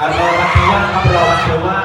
รอมาเทว่าครับรอมาเทว่า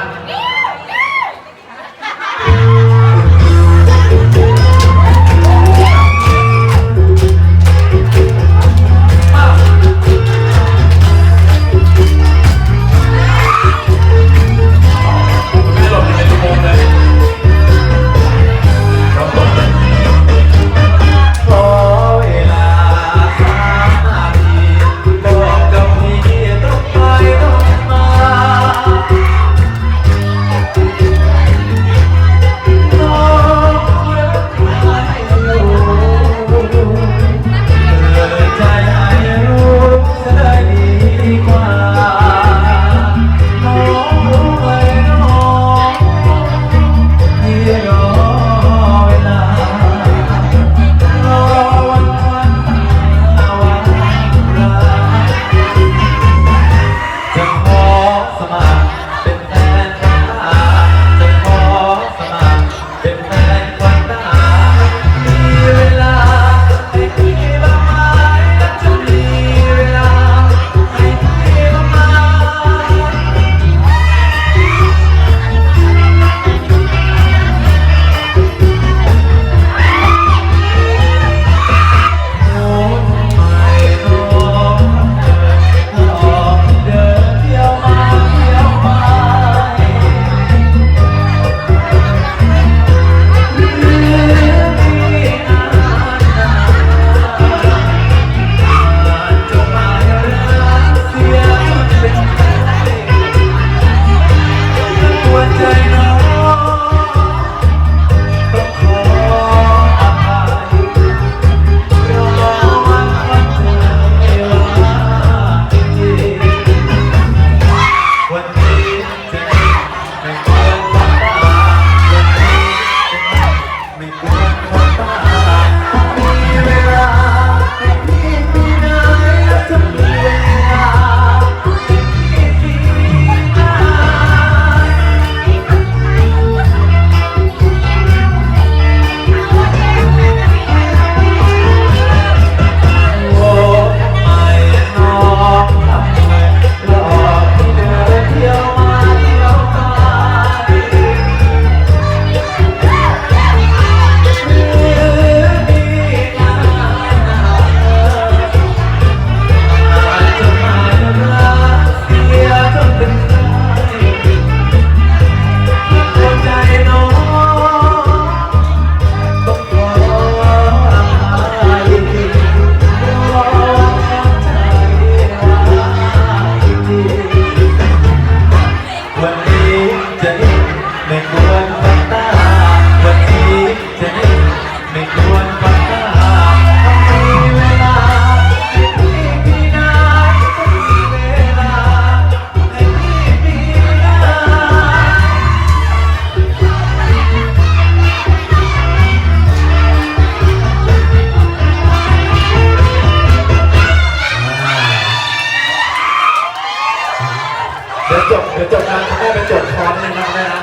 ดี๋ยวจบงานคุณแม่ไปจดคอนหนึ่งนะคุณแม่นะ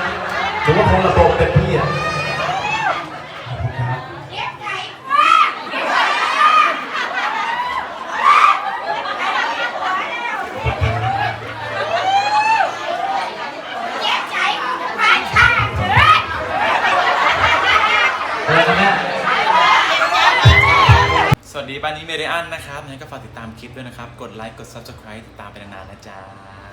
ถือว่าคงระบบเต็มที่อะสวัสดีบ้านนี้เมเรียนนะครับงั้นก็ฝากติดตามคลิปด้วยนะครับ กดไลค์ กด subscribe ติดตามไปนานๆนะจ๊ะ